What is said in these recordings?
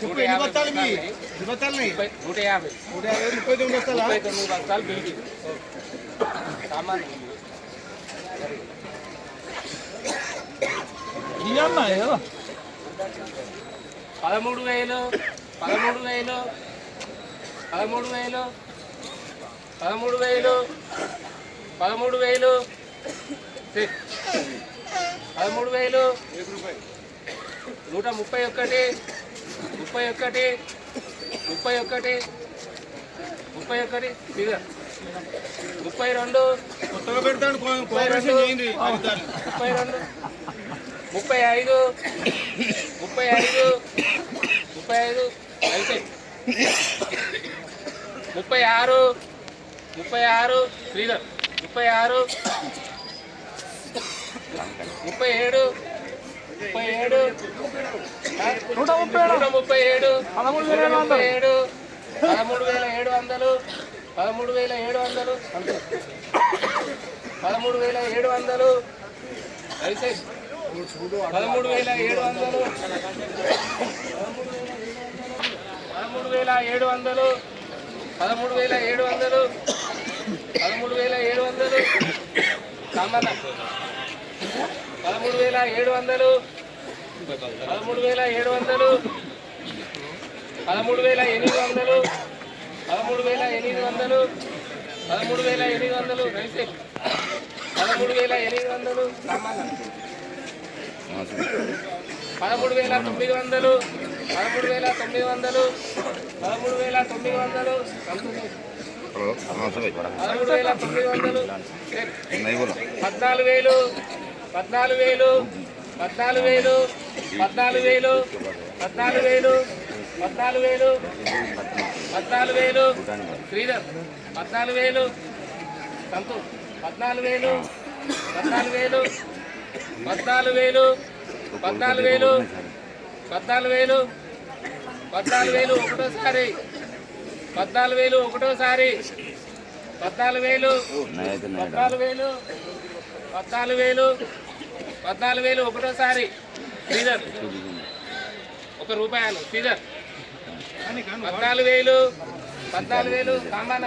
ముప్పై ఎన్ని బస్తాలు మీ ఎన్ని బస్తాలు నూట యాభై నూట యాభై ముప్పై తొమ్మిది బస్తాలు ముప్పై తొమ్మిది బస్తాలు బిల్కి సామాన్ ఇయ్యమ్మా పదమూడు వేలు పదమూడు వేలు పదమూడు వేలు పదమూడు వేలు పదమూడు వేలు. పదమూడు వేలు. నూట ముప్పై ఒక్కటి ముప్పై ఒక్కటి ముప్పై ఒక్కటి ముప్పై ఒకటి ముప్పై రెండు. కొత్తగా పెడతాడు చేయండి ముప్పై రెండు. ముప్పై ఐదు. ముప్పై ఐదు. ముప్పై ఐదు. అయితే ముప్పై ఆరు. ముప్పై ఆరు. శ్రీధర్. ముప్పై ఆరు. ముప్పై ఏడు. ముప్పై ఏడు. నూట ముప్పై నూట ముప్పై ఏడు. నూట ముప్పై ఏడు పదమూడు వేల ఏడు వందలు. పదమూడు వేల ఏడు వందలు. పదమూడు వేల ఏడు వందలు. అయితే పదమూడు వేల ఏడు వందలు పదమూడు వేల ఏడు వందలు పదమూడు వేల ఏడు వందలు పదమూడు వేల ఏడు వందలు సామాన్య పదమూడు వేల ఏడు వందలు పదమూడు వేల ఏడు వందలు పదమూడు వేల ఎనిమిది వందలు పదమూడు వేల ఎనిమిది వందలు పదమూడు వేల ఎనిమిది వందలు రైతు పదమూడు వేల ఎనిమిది వందలు సామాన్య పదమూడు వేల తొమ్మిది వందలు పదమూడు వేల తొమ్మిది వందలు పదమూడు వేల తొమ్మిది వందలు. పదమూడు వేల తొమ్మిది వందలు. పద్నాలుగు వేలు పద్నాలుగు వేలు పద్నాలుగు వేలు పద్నాలుగు వేలు పద్నాలుగు వేలు పద్నాలుగు వేలు పద్నాలుగు వేలు. శ్రీధర్ పద్నాలుగు వేలు. సంతు పద్నాలుగు వేలు పద్నాలుగు వేలు. పద్నాలుగు వేలు పద్నాలుగు వేలు పద్నాలుగు వేలు పద్నాలుగు వేలు ఒకటోసారి పద్నాలుగు వేలు ఒకటోసారి పద్నాలుగు వేలు పద్నాలుగు వేలు పద్నాలుగు వేలు పద్నాలుగు వేలు ఒకటోసారి. సీజర్. ఒక రూపాయలు సీజర్. పద్నాలుగు వేలు పద్నాలుగు వేలు సామాన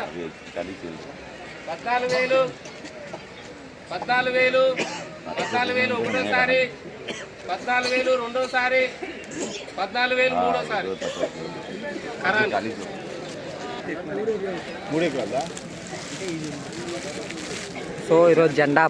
పద్నాలుగు వేలు పద్నాలుగు వేలు పద్నాలుగు వేలు ఒకటోసారి పద్నాలుగు వేలు రెండోసారి పద్నాలుగు వేలు మూడోసారి. కరాలి సో ఈరోజు జెండా